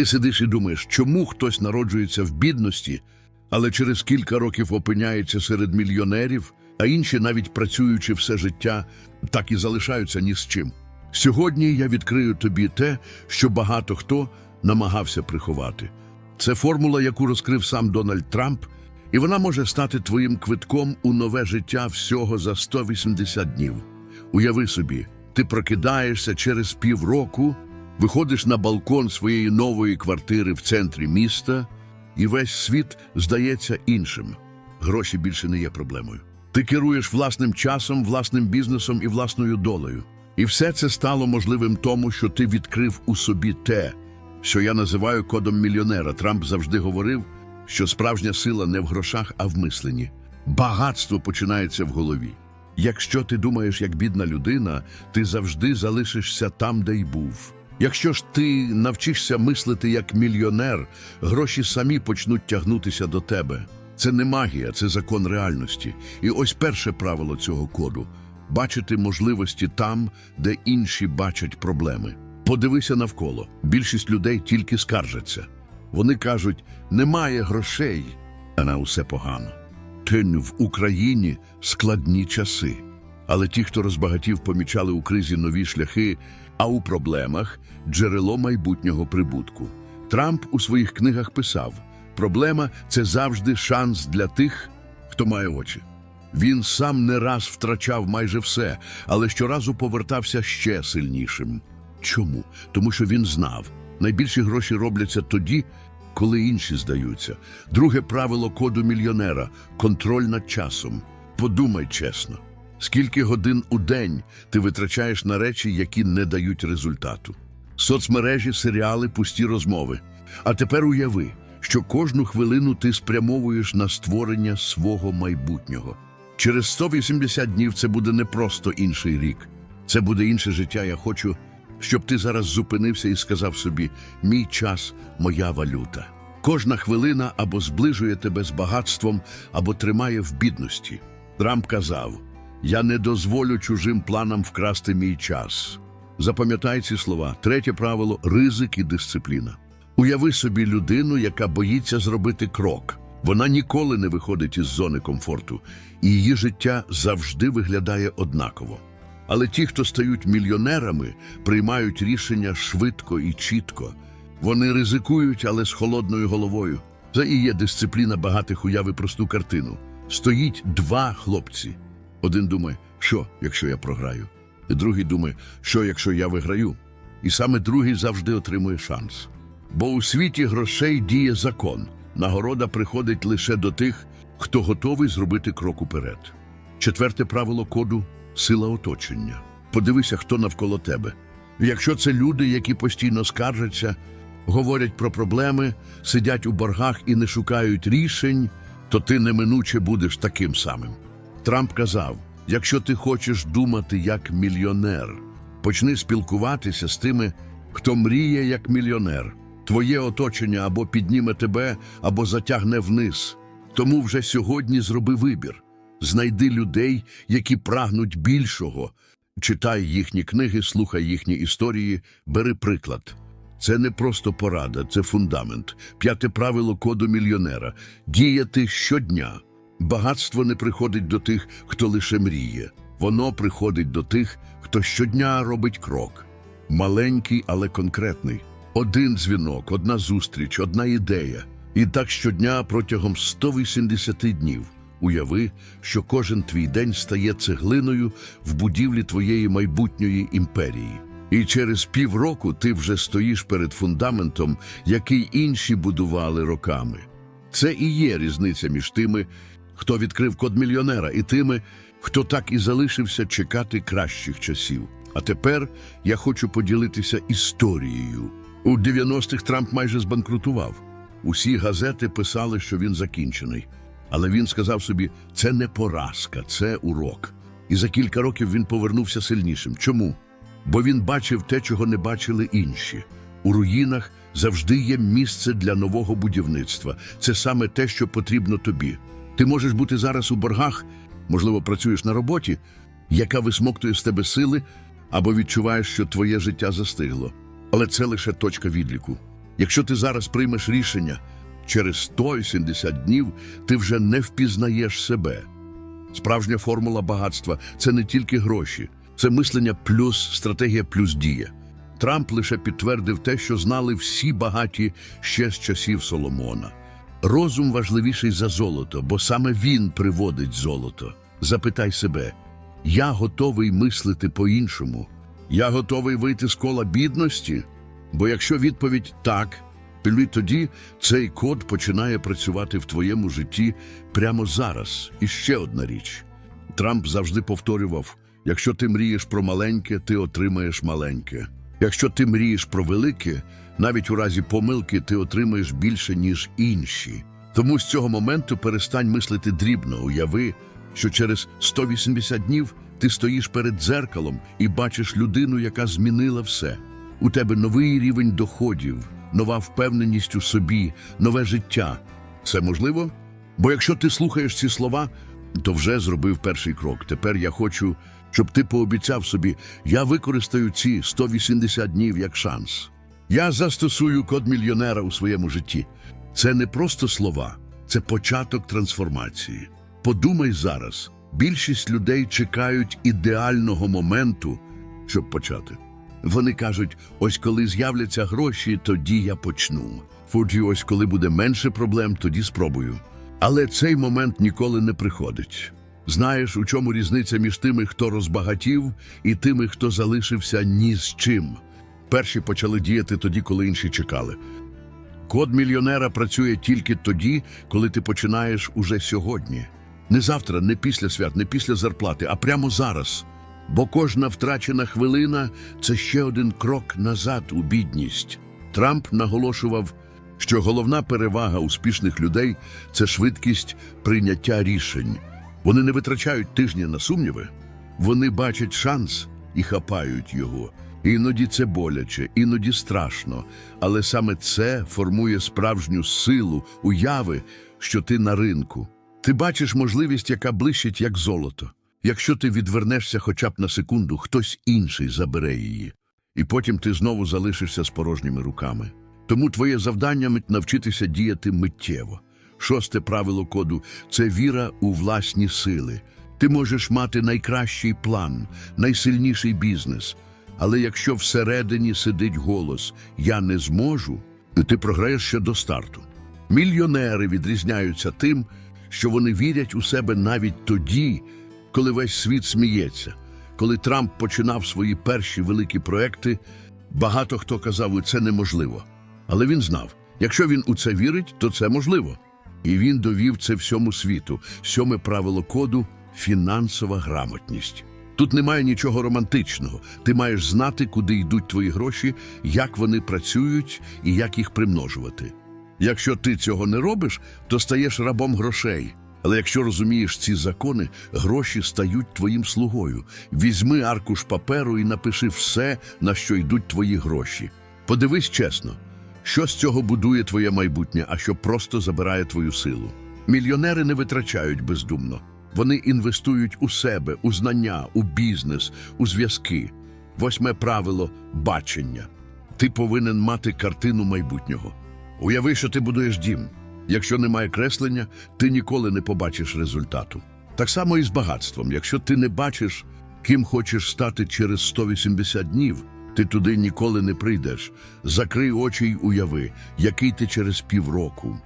Ти сидиш і думаєш, чому хтось народжується в бідності, але через кілька років опиняється серед мільйонерів, а інші, навіть працюючи все життя, так і залишаються ні з чим. Сьогодні я відкрию тобі те, що багато хто намагався приховати. Це формула, яку розкрив сам Дональд Трамп, і вона може стати твоїм квитком у нове життя всього за 180 днів. Уяви собі, ти прокидаєшся через півроку, виходиш на балкон своєї нової квартири в центрі міста, і весь світ здається іншим. Гроші більше не є проблемою. Ти керуєш власним часом, власним бізнесом і власною долею. І все це стало можливим тому, що ти відкрив у собі те, що я називаю кодом мільйонера. Трамп завжди говорив, що справжня сила не в грошах, а в мисленні. Багатство починається в голові. Якщо ти думаєш як бідна людина, ти завжди залишишся там, де й був. Якщо ж ти навчишся мислити як мільйонер, гроші самі почнуть тягнутися до тебе. Це не магія, це закон реальності. І ось перше правило цього коду бачити можливості там, де інші бачать проблеми. Подивися навколо. Більшість людей тільки скаржаться. Вони кажуть, немає грошей, а на усе погано. Тинь в Україні складні часи. Але ті, хто розбагатів, помічали у кризі нові шляхи, а у проблемах джерело майбутнього прибутку. Трамп у своїх книгах писав: проблема це завжди шанс для тих, хто має очі. Він сам не раз втрачав майже все, але щоразу повертався ще сильнішим. Чому? Тому що він знав, найбільші гроші робляться тоді, коли інші здаються. Друге правило коду мільйонера контроль над часом. Подумай чесно, скільки годин у день ти витрачаєш на речі, які не дають результату. Соцмережі, серіали, пусті розмови. А тепер уяви, що кожну хвилину ти спрямовуєш на створення свого майбутнього. Через 180 днів це буде не просто інший рік, це буде інше життя. Я хочу, щоб ти зараз зупинився і сказав собі: мій час, моя валюта. Кожна хвилина або зближує тебе з багатством, або тримає в бідності. Трамп казав: Я не дозволю чужим планам вкрасти мій час. Запам'ятай ці слова. Третє правило ризик і дисципліна. Уяви собі людину, яка боїться зробити крок. Вона ніколи не виходить із зони комфорту, і її життя завжди виглядає однаково. Але ті, хто стають мільйонерами, приймають рішення швидко і чітко. Вони ризикують, але з холодною головою. Це і є дисципліна багатих уяви просту картину. Стоїть два хлопці. Один думає, що, якщо я програю? І другий думає, що якщо я виграю? І саме другий завжди отримує шанс. Бо у світі грошей діє закон. Нагорода приходить лише до тих, хто готовий зробити крок уперед. Четверте правило коду сила оточення. Подивися, хто навколо тебе. Якщо це люди, які постійно скаржаться, говорять про проблеми, сидять у боргах і не шукають рішень, то ти неминуче будеш таким самим. Трамп казав: якщо ти хочеш думати як мільйонер, почни спілкуватися з тими, хто мріє як мільйонер. Твоє оточення або підніме тебе, або затягне вниз. Тому вже сьогодні зроби вибір. Знайди людей, які прагнуть більшого. Читай їхні книги, слухай їхні історії, бери приклад. Це не просто порада, це фундамент. П'яте правило коду мільйонера діяти щодня. Багатство не приходить до тих, хто лише мріє. Воно приходить до тих, хто щодня робить крок. Маленький, але конкретний. Один дзвінок, одна зустріч, одна ідея. І так щодня протягом 180 днів. Уяви, що кожен твій день стає цеглиною в будівлі твоєї майбутньої імперії. І через півроку ти вже стоїш перед фундаментом, який інші будували роками. Це і є різниця між тими, хто відкрив код мільйонера, і тими, хто так і залишився чекати кращих часів. А тепер я хочу поділитися історією. У 90-х Трамп майже збанкрутував. Усі газети писали, що він закінчений. Але він сказав собі, це не поразка, це урок. І за кілька років він повернувся сильнішим. Чому? Бо він бачив те, чого не бачили інші. У руїнах завжди є місце для нового будівництва. Це саме те, що потрібно тобі. Ти можеш бути зараз у боргах, можливо, працюєш на роботі, яка висмоктує з тебе сили, або відчуваєш, що твоє життя застигло. Але це лише точка відліку. Якщо ти зараз приймеш рішення, через 170 днів ти вже не впізнаєш себе. Справжня формула багатства це не тільки гроші, це мислення плюс стратегія плюс дія. Трамп лише підтвердив те, що знали всі багаті ще з часів Соломона. Розум важливіший за золото, бо саме він приводить золото. Запитай себе: я готовий мислити по-іншому. Я готовий вийти з кола бідності. Бо якщо відповідь так, тоді цей код починає працювати в твоєму житті прямо зараз. І ще одна річ. Трамп завжди повторював: якщо ти мрієш про маленьке, ти отримаєш маленьке. Якщо ти мрієш про велике, навіть у разі помилки ти отримаєш більше, ніж інші. Тому з цього моменту перестань мислити дрібно, уяви, що через 180 днів ти стоїш перед дзеркалом і бачиш людину, яка змінила все. У тебе новий рівень доходів, нова впевненість у собі, нове життя. Це можливо? Бо якщо ти слухаєш ці слова, то вже зробив перший крок. Тепер я хочу, щоб ти пообіцяв собі, я використаю ці 180 днів як шанс. Я застосую код мільйонера у своєму житті. Це не просто слова, це початок трансформації. Подумай зараз, більшість людей чекають ідеального моменту, щоб почати. Вони кажуть, ось коли з'являться гроші, тоді я почну. Фуджі, ось коли буде менше проблем, тоді спробую. Але цей момент ніколи не приходить. Знаєш, у чому різниця між тими, хто розбагатів, і тими, хто залишився ні з чим. Перші почали діяти тоді, коли інші чекали. Код мільйонера працює тільки тоді, коли ти починаєш уже сьогодні. Не завтра, не після свят, не після зарплати, а прямо зараз. Бо кожна втрачена хвилина це ще один крок назад у бідність. Трамп наголошував, що головна перевага успішних людей це швидкість прийняття рішень. Вони не витрачають тижні на сумніви, вони бачать шанс і хапають його. Іноді це боляче, іноді страшно, але саме це формує справжню силу, уяви, що ти на ринку. Ти бачиш можливість, яка блищить як золото. Якщо ти відвернешся хоча б на секунду, хтось інший забере її, і потім ти знову залишишся з порожніми руками. Тому твоє завдання навчитися діяти миттєво. Шосте правило коду це віра у власні сили. Ти можеш мати найкращий план, найсильніший бізнес. Але якщо всередині сидить голос Я не зможу, ти програєш ще до старту. Мільйонери відрізняються тим, що вони вірять у себе навіть тоді, коли весь світ сміється. Коли Трамп починав свої перші великі проекти, багато хто казав, це неможливо. Але він знав, якщо він у це вірить, то це можливо. І він довів це всьому світу. Сьоме правило коду фінансова грамотність. Тут немає нічого романтичного. Ти маєш знати, куди йдуть твої гроші, як вони працюють і як їх примножувати. Якщо ти цього не робиш, то стаєш рабом грошей. Але якщо розумієш ці закони, гроші стають твоїм слугою. Візьми аркуш паперу і напиши все, на що йдуть твої гроші. Подивись чесно, що з цього будує твоє майбутнє, а що просто забирає твою силу. Мільйонери не витрачають бездумно. Вони інвестують у себе, у знання, у бізнес, у зв'язки. Восьме правило бачення. Ти повинен мати картину майбутнього. Уяви, що ти будуєш дім. Якщо немає креслення, ти ніколи не побачиш результату. Так само і з багатством. Якщо ти не бачиш, ким хочеш стати через 180 днів, ти туди ніколи не прийдеш. Закрий очі й уяви, який ти через півроку,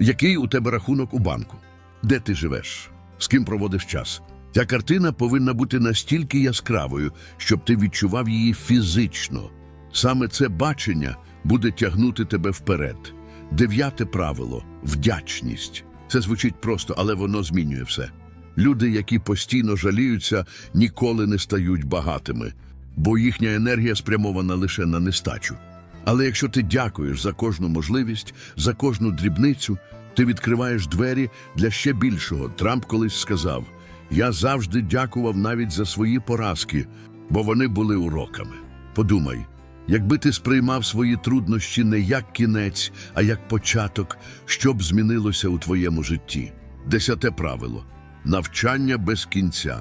який у тебе рахунок у банку, де ти живеш, з ким проводиш час. Ця картина повинна бути настільки яскравою, щоб ти відчував її фізично. Саме це бачення буде тягнути тебе вперед. Дев'яте правило вдячність. Це звучить просто, але воно змінює все. Люди, які постійно жаліються, ніколи не стають багатими, бо їхня енергія спрямована лише на нестачу. Але якщо ти дякуєш за кожну можливість, за кожну дрібницю, ти відкриваєш двері для ще більшого. Трамп колись сказав: Я завжди дякував навіть за свої поразки, бо вони були уроками. Подумай, якби ти сприймав свої труднощі не як кінець, а як початок, що б змінилося у твоєму житті. Десяте правило навчання без кінця.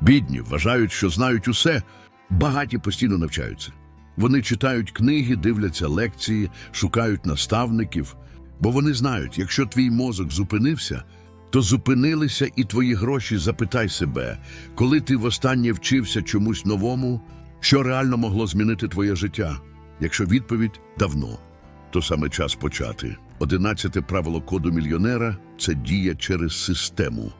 Бідні вважають, що знають усе, багаті постійно навчаються. Вони читають книги, дивляться лекції, шукають наставників, бо вони знають, якщо твій мозок зупинився, то зупинилися і твої гроші. Запитай себе, коли ти востаннє вчився чомусь новому, що реально могло змінити твоє життя. Якщо відповідь давно, то саме час почати. Одинадцяте правило коду мільйонера це дія через систему.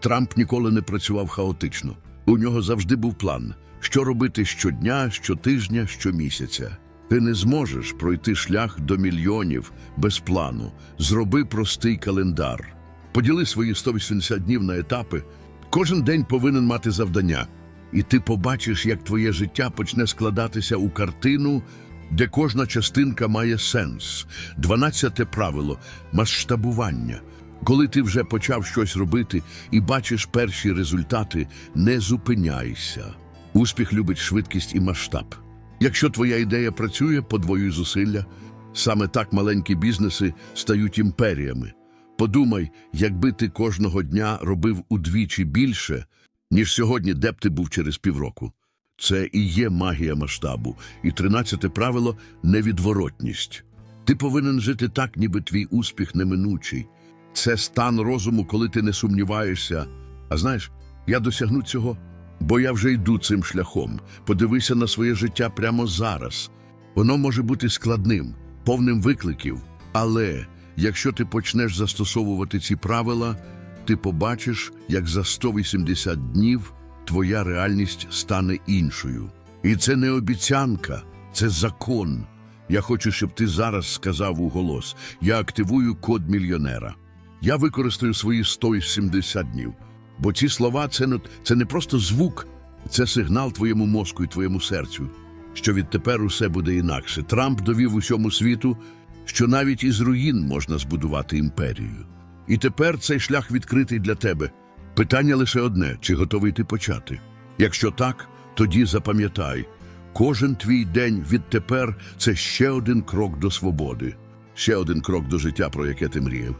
Трамп ніколи не працював хаотично. У нього завжди був план, що робити щодня, щотижня, щомісяця. Ти не зможеш пройти шлях до мільйонів без плану. Зроби простий календар. Поділи свої 180 днів на етапи. Кожен день повинен мати завдання. І ти побачиш, як твоє життя почне складатися у картину, де кожна частинка має сенс. Дванадцяте правило масштабування. Коли ти вже почав щось робити і бачиш перші результати, не зупиняйся. Успіх любить швидкість і масштаб. Якщо твоя ідея працює, подвоюй зусилля. Саме так маленькі бізнеси стають імперіями. Подумай, якби ти кожного дня робив удвічі більше, ніж сьогодні, де б ти був через півроку. Це і є магія масштабу. І тринадцяте правило невідворотність. Ти повинен жити так, ніби твій успіх неминучий. Це стан розуму, коли ти не сумніваєшся. А знаєш, я досягну цього, бо я вже йду цим шляхом. Подивися на своє життя прямо зараз. Воно може бути складним, повним викликів. Але якщо ти почнеш застосовувати ці правила, ти побачиш, як за 180 днів твоя реальність стане іншою. І це не обіцянка, це закон. Я хочу, щоб ти зараз сказав у голос: я активую код мільйонера. Я використаю свої 170 днів. Бо ці слова це не, це не просто звук, це сигнал твоєму мозку і твоєму серцю, що відтепер усе буде інакше. Трамп довів усьому світу, що навіть із руїн можна збудувати імперію. І тепер цей шлях відкритий для тебе. Питання лише одне: чи готовий ти почати? Якщо так, тоді запам'ятай, кожен твій день відтепер це ще один крок до свободи, ще один крок до життя, про яке ти мріяв.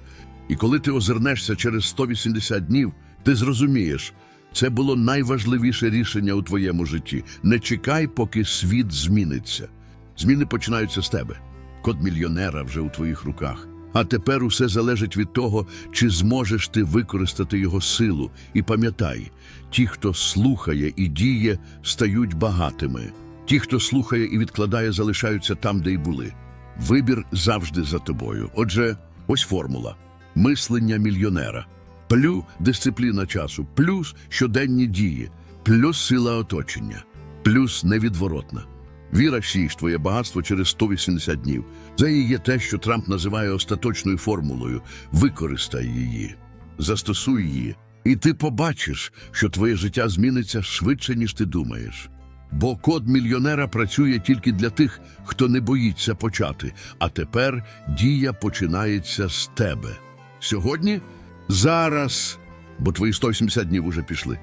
І коли ти озирнешся через 180 днів, ти зрозумієш, це було найважливіше рішення у твоєму житті. Не чекай, поки світ зміниться. Зміни починаються з тебе. Код мільйонера вже у твоїх руках. А тепер усе залежить від того, чи зможеш ти використати його силу. І пам'ятай, ті, хто слухає і діє, стають багатими. Ті, хто слухає і відкладає, залишаються там, де й були. Вибір завжди за тобою. Отже, ось формула мислення мільйонера. Плюс дисципліна часу, плюс щоденні дії, плюс сила оточення, плюс невідворотна. Віра ж твоє багатство через 180 днів. Це і є те, що Трамп називає остаточною формулою. Використай її, застосуй її, і ти побачиш, що твоє життя зміниться швидше, ніж ти думаєш. Бо код мільйонера працює тільки для тих, хто не боїться почати. А тепер дія починається з тебе. Сьогодні, зараз, бо твої 180 днів уже пішли.